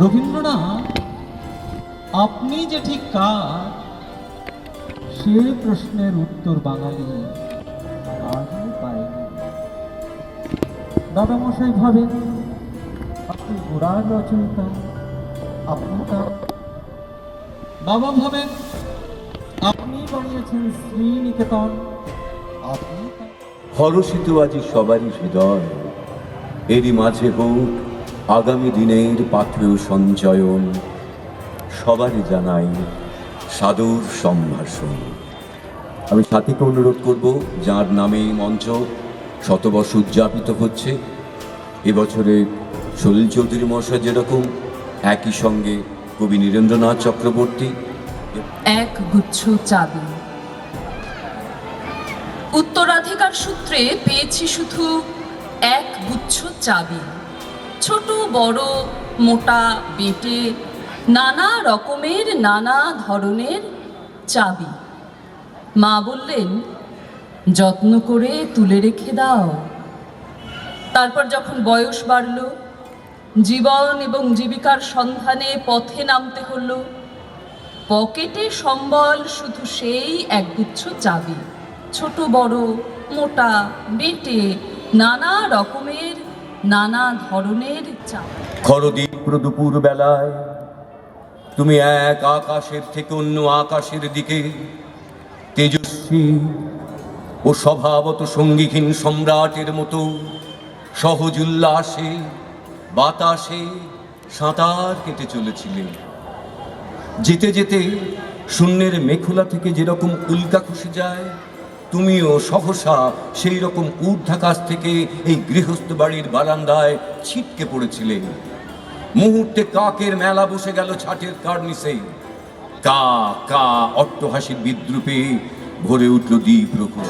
রবীন্দ্রনাথ, আপনি যে ঠিক কার, সে প্রশ্নের উত্তর বাঙালি আজও পায়নি দাদামশাই ভাবেন, আপনি গোড়ার রচয়িতা, আপনি বাবা ভাবেন, আপনি বানিয়েছেন শ্রীনিকেতন, আপনি তার হরষিত আজি সবারই হৃদয়, এরই মাঝে হোক আগামী দিনের পাথেয় সঞ্চয়ন সবারই জানাই সাদর সম্ভাষণ। আমি সাথীকে অনুরোধ করব, যার নামে এই মঞ্চ শতবর্ষ উদযাপিত হচ্ছে, এবছরে সলিল চৌধুরী মহাশয় যেরকম, একই সঙ্গে কবি নীরেন্দ্রনাথ চক্রবর্তী। এক গুচ্ছ চাবি উত্তরাধিকার সূত্রে পেয়েছি শুধু এক গুচ্ছ চাবি ছোট, বড়, মোটা, বেটে, নানা রকমের, নানা ধরনের চাবি। মা বললেন, যত্ন করে তুলে রেখে দাও। তারপর যখন বয়স বাড়ল, জীবন এবং জীবিকার সন্ধানে পথে নামতে হলো। পকেটে সম্বল শুধু সেই একগুচ্ছ চাবি, ছোট, বড়, মোটা, বেটে, নানা রকমের নানা ধরনের চাবি খরদীপ্র দুপুর বেলায়, তুমি এক আকাশের থেকে অন্য আকাশের দিকে, তেজস্বী ও স্বভাবত সঙ্গীহীন সম্রাটের মতো সহজ উল্লাসে, বাতাসে সাঁতার কেটে চলেছিলে। যেতে যেতে শূন্যের মেখুলা থেকে যেরকম উল্কা খসে যায় তুমিও সহসা সেই রকম ঊর্ধ্বাকাশ থেকে এই গৃহস্থ বাড়ির বারান্দায় ছিটকে পড়েছিলে। মুহূর্তে কাকের মেলা বসে গেল ছাটের কার্নিসে। কা কা, অট্টহাসির বিদ্রুপে ভরে উঠল দ্বীপ দুপুর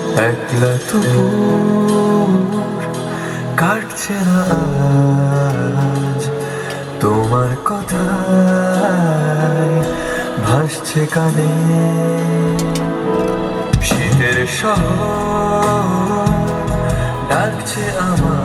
কাটছে তোমার কথা ভাসছে কানে। শহর ডাকছে আমার।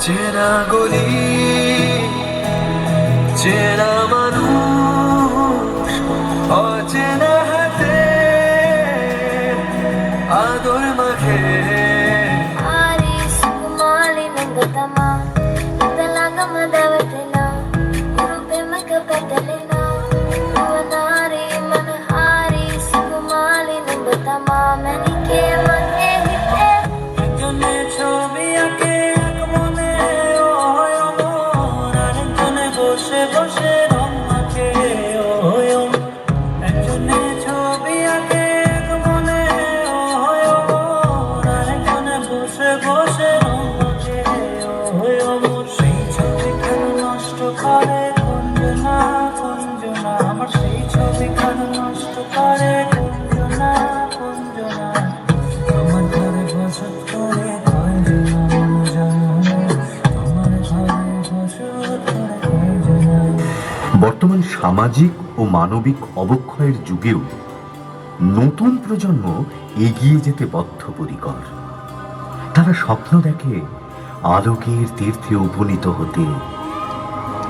চেনা গলি চেনা বর্তমান সামাজিক ও মানবিক অবক্ষয়ের যুগেও নতুন প্রজন্ম এগিয়ে যেতে বদ্ধপরিকর। তারা স্বপ্ন দেখে আলোকের তীর্থে উপনীত হতে।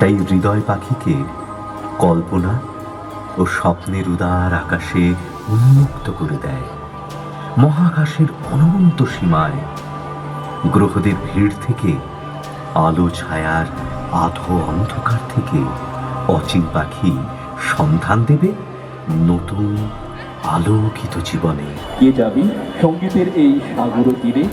তাই হৃদয় পাখিকে কল্পনা ও স্বপ্নের উদার আকাশে উন্মুক্ত করে দেয়। মহাকাশের অনন্ত সীমায় গ্রহদের ভিড় থেকে আলো ছায়ার আধো অন্ধকার থেকে অচিন পাখি সন্ধান দেবে নতুন আলোকিত জীবনে। কে যাবি সঙ্গীতের এই সাগর তীরে?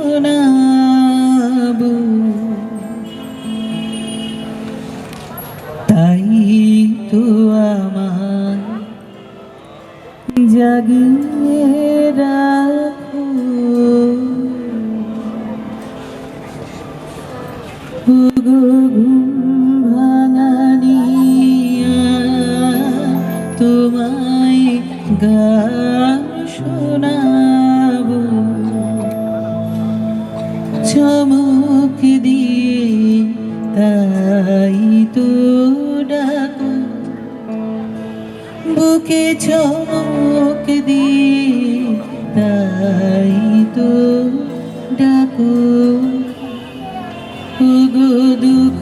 শোনাবো তাই তো আমার জাগিয়ে রাখো গো। চমক দিয়ে তাই তো ডাকো। বুকে চমক দিয়ে তাই তো ডাকো। ওগো দুঃখ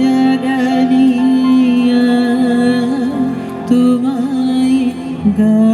জাগানিয়া তোমায় গান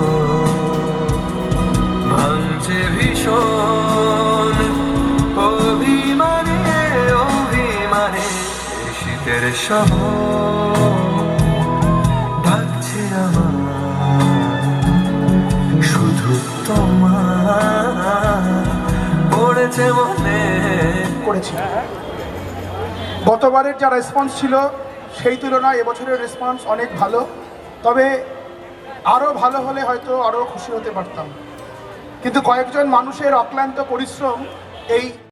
ডাকছে আমার শুধু তোমার পড়েছে মনে করেছি। গতবারের যা রেসপন্স ছিল, সেই তুলনায় এবছরের রেসপন্স অনেক ভালো। তবে আরও ভালো হলে হয়তো আরও খুশি হতে পারতাম। কিন্তু কয়েকজন মানুষের অক্লান্ত পরিশ্রম এই